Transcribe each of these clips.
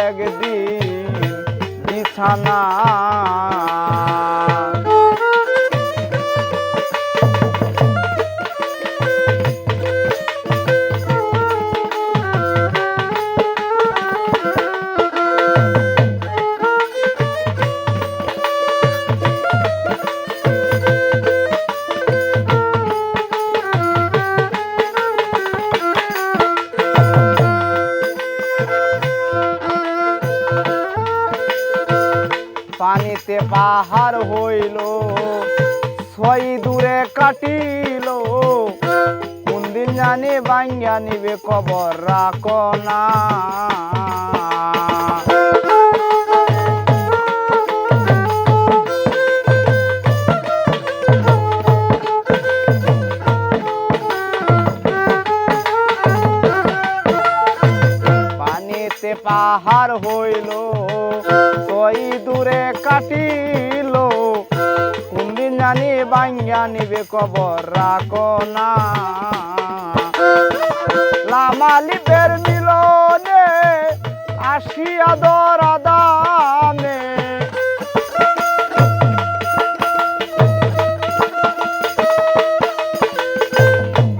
একদিন বিছানা পাহাড় হইল, ছয় দূরে কাটিল। কোন দিন জানি বাঙ্গা নিবে কবর, রাখ না। পাহাড় হইল। জানি বাঙ্গা নিবে কবর, রাখ না। লামালিপের মিলনে আসিয়া দরা দামে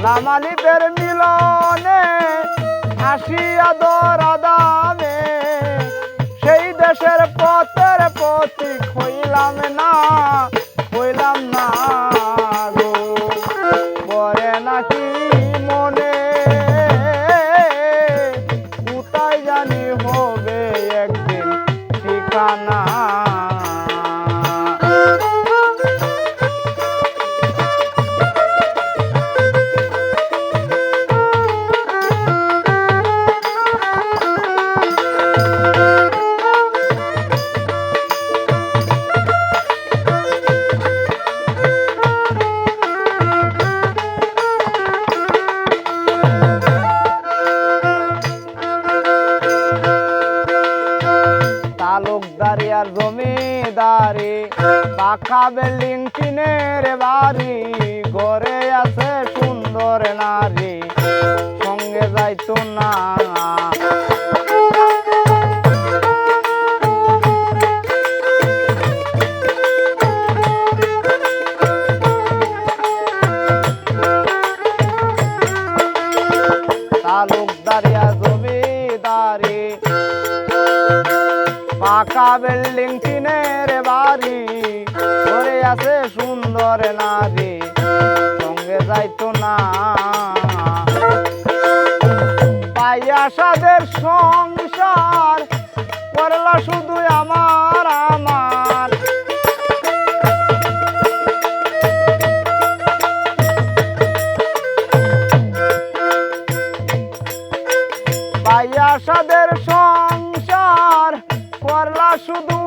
লামালিপের মিলনে আসিয়া দরা দামে সেই দেশের পথের পথিক হইলাম না। জানি হবে একদিন ঠিকানা। পাকা বিল্ডিং টিনের বাড়ি। ঘরে আছে সুন্দর নারী। সঙ্গে যাইতো না। পাকা বিল্ডিং টিনের বাড়ি। আছে সুন্দর নারী, সঙ্গে যাইতো না। পাইয়া সাদের সংসার, করলা শুধু আমার আমার। পাইয়া সাদের সংসার, করলা শুধু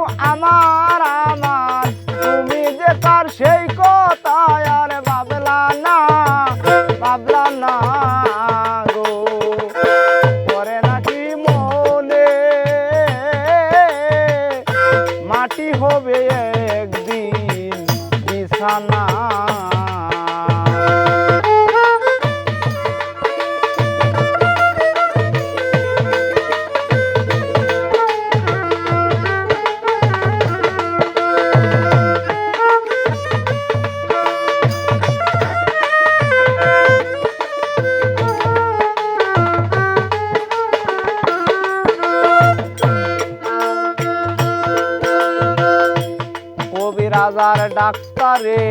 ডাক্তারে,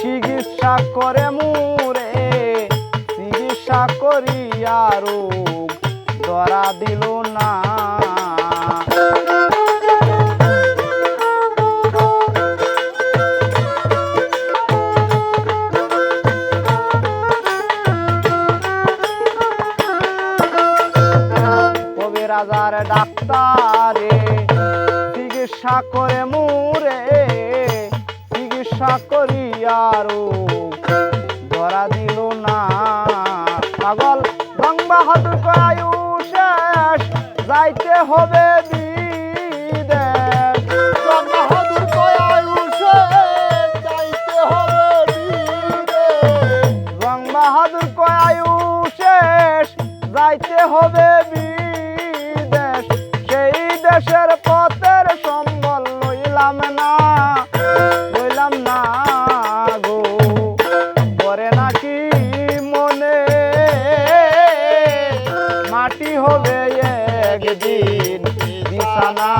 চিকিৎসা করে মুরে, চিকিৎসা করিয়া রোগ ধরা দিল না। কবিরাজার ডাক্তারে, চিকিৎসা করে মুরে চিকিৎসা আরও। ধরা দিল না। পাগল গঙ্গা বাহাদুর আয়ু শেষ। যাইতে হবে মাটি হবে একদিন বিছানা